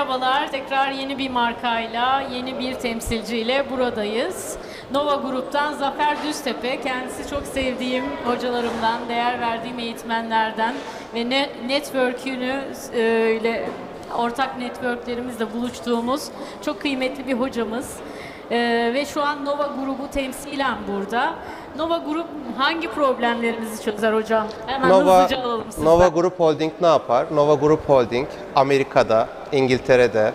Merhabalar, tekrar yeni bir markayla, yeni bir temsilciyle buradayız. Nova Grup'tan Zafer Düztepe, kendisi çok sevdiğim hocalarımdan, değer verdiğim eğitmenlerden ve ne, network'ünü e, ile ortak networklerimizle buluştuğumuz çok kıymetli bir hocamız. E, ve şu an Nova Grubu temsilen burada. Nova Grup hangi problemlerimizi çözer hocam? Hemen Nova, hızlıca alalım sizden. Nova Group Holding ne yapar? Nova Group Holding Amerika'da, İngiltere'de,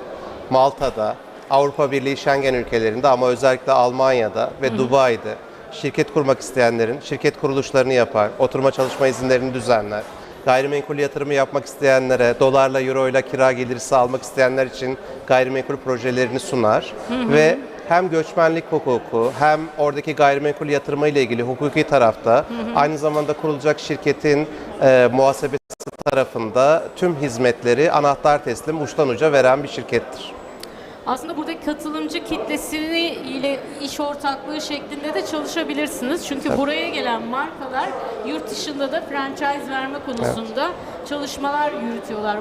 Malta'da, Avrupa Birliği Schengen ülkelerinde ama özellikle Almanya'da ve Dubai'de şirket kurmak isteyenlerin şirket kuruluşlarını yapar, oturma çalışma izinlerini düzenler. Gayrimenkul yatırımı yapmak isteyenlere, dolarla, euroyla kira gelirisi almak isteyenler için gayrimenkul projelerini sunar ve hem göçmenlik hukuku hem oradaki gayrimenkul yatırımı ile ilgili hukuki tarafta aynı zamanda kurulacak şirketin e, muhasebesi tarafında tüm hizmetleri anahtar teslim uçtan uca veren bir şirkettir. Aslında buradaki katılımcı kitlesini ile iş ortaklığı şeklinde de çalışabilirsiniz. Çünkü buraya gelen markalar yurt dışında da franchise verme konusunda çalışmalar yürütüyorlar.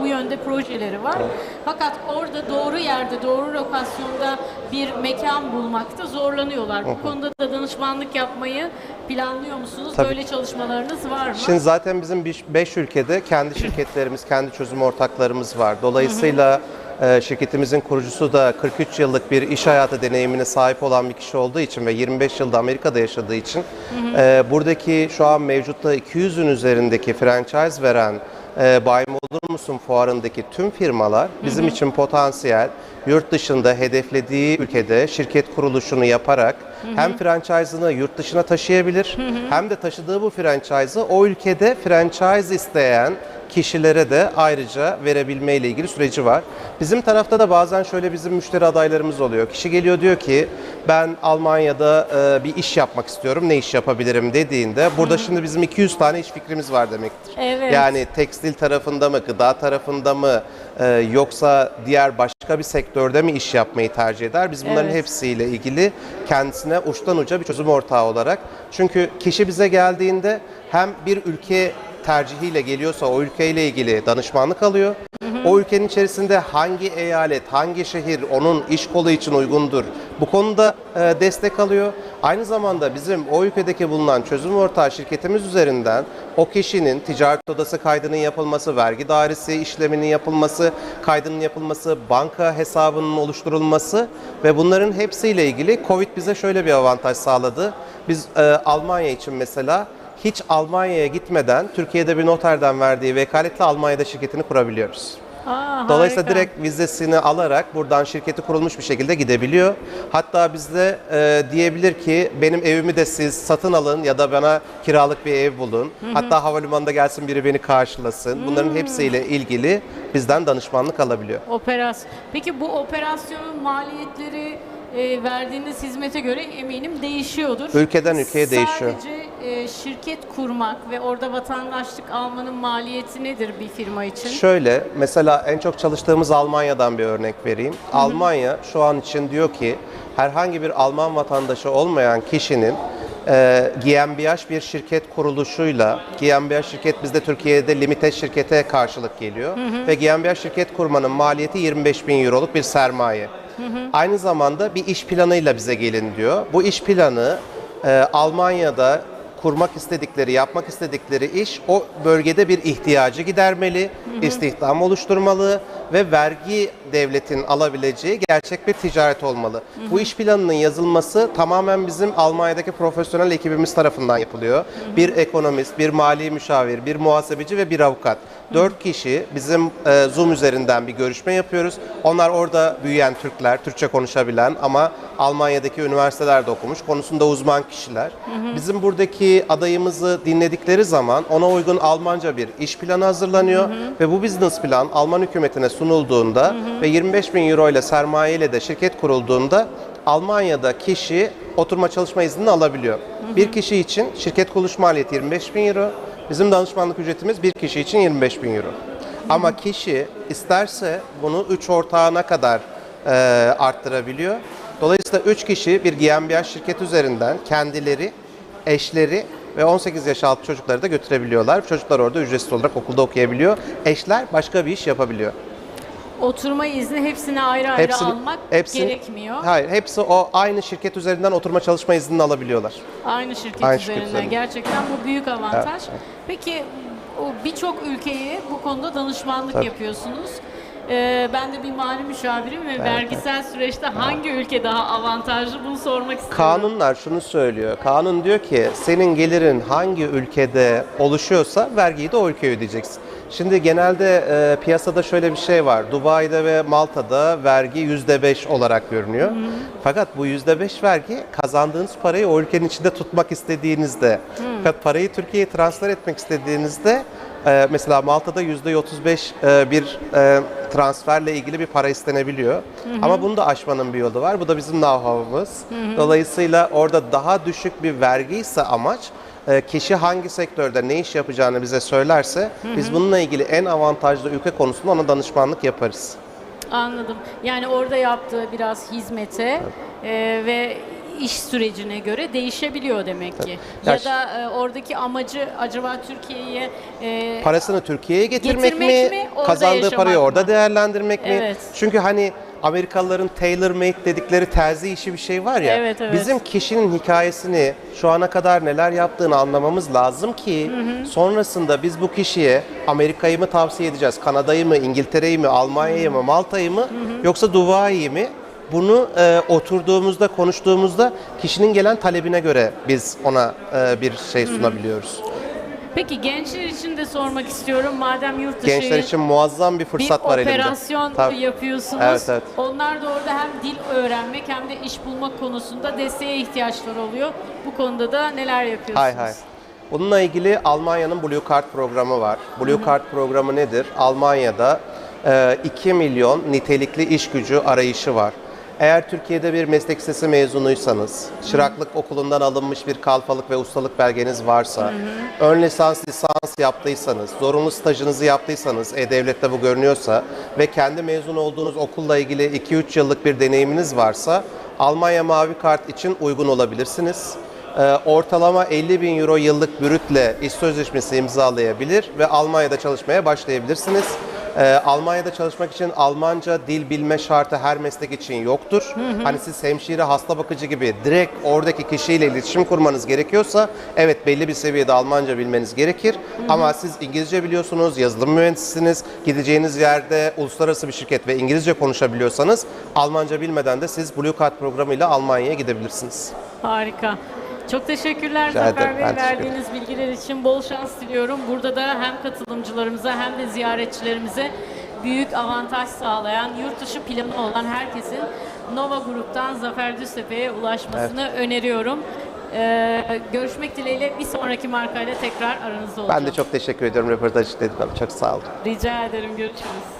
Bu yönde projeleri var. Fakat orada doğru yerde, doğru lokasyonda bir mekan bulmakta zorlanıyorlar. Bu konuda da danışmanlık yapmayı planlıyor musunuz? Tabii. Böyle çalışmalarınız var mı? Şimdi zaten bizim 5 ülkede kendi şirketlerimiz, kendi çözüm ortaklarımız var. Dolayısıyla e, şirketimizin kurucusu da 43 yıllık bir iş hayatı deneyimine sahip olan bir kişi olduğu için ve 25 yılda Amerika'da yaşadığı için e, buradaki şu an mevcutta 200'ün üzerindeki franchise veren e, Me Olur Musun fuarındaki tüm firmalar bizim için potansiyel yurt dışında hedeflediği ülkede şirket kuruluşunu yaparak hem franchise'ını yurt dışına taşıyabilir hem de taşıdığı bu franchise'ı o ülkede franchise isteyen kişilere de ayrıca verebilme ile ilgili süreci var. Bizim tarafta da bazen şöyle bizim müşteri adaylarımız oluyor. Kişi geliyor diyor ki ben Almanya'da e, bir iş yapmak istiyorum. Ne iş yapabilirim dediğinde burada şimdi bizim 200 tane iş fikrimiz var demektir. Evet. Yani tekstil tarafında mı, gıda tarafında mı e, yoksa diğer başka bir sektörde mi iş yapmayı tercih eder? Biz bunların Evet. hepsiyle ilgili kendisine uçtan uca bir çözüm ortağı olarak. Çünkü kişi bize geldiğinde hem bir ülke tercihiyle geliyorsa o ülkeyle ilgili danışmanlık alıyor. O ülkenin içerisinde hangi eyalet, hangi şehir onun iş kolu için uygundur? Bu konuda e, destek alıyor. Aynı zamanda bizim o ülkedeki bulunan çözüm ortağı şirketimiz üzerinden o kişinin ticaret odası kaydının yapılması, vergi dairesi işleminin yapılması, kaydının yapılması, banka hesabının oluşturulması ve bunların hepsiyle ilgili Covid bize şöyle bir avantaj sağladı. Biz e, Almanya için mesela hiç Almanya'ya gitmeden Türkiye'de bir noterden verdiği vekaletle Almanya'da şirketini kurabiliyoruz. Aa, Dolayısıyla harika. direkt vizesini alarak buradan şirketi kurulmuş bir şekilde gidebiliyor. Hatta bizde e, diyebilir ki benim evimi de siz satın alın ya da bana kiralık bir ev bulun. Hatta havalimanında gelsin biri beni karşılasın. Bunların hepsiyle ilgili bizden danışmanlık alabiliyor. Operasyon. Peki bu operasyonun maliyetleri e, verdiğiniz hizmete göre eminim değişiyordur. Ülkeden ülkeye değişiyor. Sadece e, şirket kurmak ve orada vatandaşlık almanın maliyeti nedir bir firma için? Şöyle mesela en çok çalıştığımız Almanya'dan bir örnek vereyim. Almanya şu an için diyor ki herhangi bir Alman vatandaşı olmayan kişinin e, GmbH bir şirket kuruluşuyla, GmbH şirket bizde Türkiye'de limited şirkete karşılık geliyor ve GmbH şirket kurmanın maliyeti 25 bin euroluk bir sermaye. Aynı zamanda bir iş planıyla bize gelin diyor. Bu iş planı e, Almanya'da kurmak istedikleri, yapmak istedikleri iş o bölgede bir ihtiyacı gidermeli, istihdam oluşturmalı ve vergi devletin alabileceği gerçek bir ticaret olmalı. Bu iş planının yazılması tamamen bizim Almanya'daki profesyonel ekibimiz tarafından yapılıyor. Bir ekonomist, bir mali müşavir, bir muhasebeci ve bir avukat. Dört kişi bizim e, Zoom üzerinden bir görüşme yapıyoruz. Onlar orada büyüyen Türkler, Türkçe konuşabilen ama Almanya'daki üniversitelerde okumuş, konusunda uzman kişiler. Bizim buradaki adayımızı dinledikleri zaman ona uygun Almanca bir iş planı hazırlanıyor ve bu business plan Alman hükümetine sunulduğunda ve 25 bin euro ile sermaye ile de şirket kurulduğunda Almanya'da kişi oturma çalışma iznini alabiliyor. Bir kişi için şirket kuruluş maliyeti 25 bin euro, bizim danışmanlık ücretimiz bir kişi için 25 bin euro. Ama kişi isterse bunu 3 ortağına kadar e, arttırabiliyor. Dolayısıyla 3 kişi bir GmbH şirket üzerinden kendileri, eşleri ve 18 yaş altı çocukları da götürebiliyorlar. Çocuklar orada ücretsiz olarak okulda okuyabiliyor. Eşler başka bir iş yapabiliyor. Oturma izni hepsine ayrı ayrı Hepsini- almak hepsini- gerekmiyor. Hayır, hepsi o aynı şirket üzerinden oturma çalışma iznini alabiliyorlar. Aynı şirket Aynı şirket üzerinden. üzerinden. Gerçekten bu büyük avantaj. Evet. Peki birçok ülkeye bu konuda danışmanlık Tabii. yapıyorsunuz. Ee, ben de bir mali müşavirim ve vergisel süreçte hangi ülke daha avantajlı bunu sormak istiyorum. Kanunlar şunu söylüyor. Kanun diyor ki senin gelirin hangi ülkede oluşuyorsa vergiyi de o ülkeye ödeyeceksin. Şimdi genelde e, piyasada şöyle bir şey var. Dubai'de ve Malta'da vergi %5 olarak görünüyor. Fakat bu %5 vergi kazandığınız parayı o ülkenin içinde tutmak istediğinizde, fakat parayı Türkiye'ye transfer etmek istediğinizde e, mesela Malta'da %35 e, bir e, transferle ilgili bir para istenebiliyor. Ama bunu da aşmanın bir yolu var. Bu da bizim know-how'ımız. Dolayısıyla orada daha düşük bir vergi ise amaç kişi hangi sektörde ne iş yapacağını bize söylerse biz bununla ilgili en avantajlı ülke konusunda ona danışmanlık yaparız. Anladım. Yani orada yaptığı biraz hizmete e, ve iş sürecine göre değişebiliyor demek ki. Ya Ya da e, oradaki amacı acaba Türkiye'ye e, Parasını Türkiye'ye getirmek, Getirmek mi, mi, kazandığı parayı mı? orada değerlendirmek mi? Evet. Çünkü hani Amerikalıların tailor made dedikleri terzi işi bir şey var ya. Evet, evet. Bizim kişinin hikayesini şu ana kadar neler yaptığını anlamamız lazım ki sonrasında biz bu kişiye Amerika'yı mı tavsiye edeceğiz, Kanada'yı mı, İngiltere'yi mi, Almanya'yı mı, Malta'yı mı yoksa Dubai'yi mi? Bunu e, oturduğumuzda, konuştuğumuzda kişinin gelen talebine göre biz ona e, bir şey sunabiliyoruz. Peki gençler için de sormak istiyorum. Madem yurt dışı Gençler için muazzam bir bir fırsat var elimde. operasyon Tabii. yapıyorsunuz. Evet, evet. Onlar da orada hem dil öğrenmek hem de iş bulmak konusunda desteğe ihtiyaçları oluyor. Bu konuda da neler yapıyorsunuz? Hay hay. Bununla ilgili Almanya'nın Blue Card programı var. Blue Card programı nedir? Almanya'da e, 2 milyon nitelikli iş gücü arayışı var. Eğer Türkiye'de bir meslek lisesi mezunuysanız, çıraklık okulundan alınmış bir kalfalık ve ustalık belgeniz varsa, ön lisans, lisans yaptıysanız, zorunlu stajınızı yaptıysanız, E-Devlet'te bu görünüyorsa ve kendi mezun olduğunuz okulla ilgili 2-3 yıllık bir deneyiminiz varsa, Almanya Mavi Kart için uygun olabilirsiniz. Ee, ortalama 50 bin euro yıllık bürütle iş sözleşmesi imzalayabilir ve Almanya'da çalışmaya başlayabilirsiniz. Ee, Almanya'da çalışmak için Almanca dil bilme şartı her meslek için yoktur. Hani siz hemşire, hasta bakıcı gibi direkt oradaki kişiyle iletişim kurmanız gerekiyorsa evet belli bir seviyede Almanca bilmeniz gerekir. Ama siz İngilizce biliyorsunuz, yazılım mühendisisiniz, gideceğiniz yerde uluslararası bir şirket ve İngilizce konuşabiliyorsanız Almanca bilmeden de siz Blue Card programıyla Almanya'ya gidebilirsiniz. Harika. Çok teşekkürler Rica Zafer ederim, Bey ben teşekkür verdiğiniz bilgiler için bol şans diliyorum. Burada da hem katılımcılarımıza hem de ziyaretçilerimize büyük avantaj sağlayan, yurt dışı planı olan herkesin Nova Grup'tan Zafer Düztepe'ye ulaşmasını öneriyorum. Ee, görüşmek dileğiyle bir sonraki markayla tekrar aranızda olacağım. Ben de çok teşekkür ediyorum röportaj için. Çok sağ olun. Rica ederim. Görüşürüz.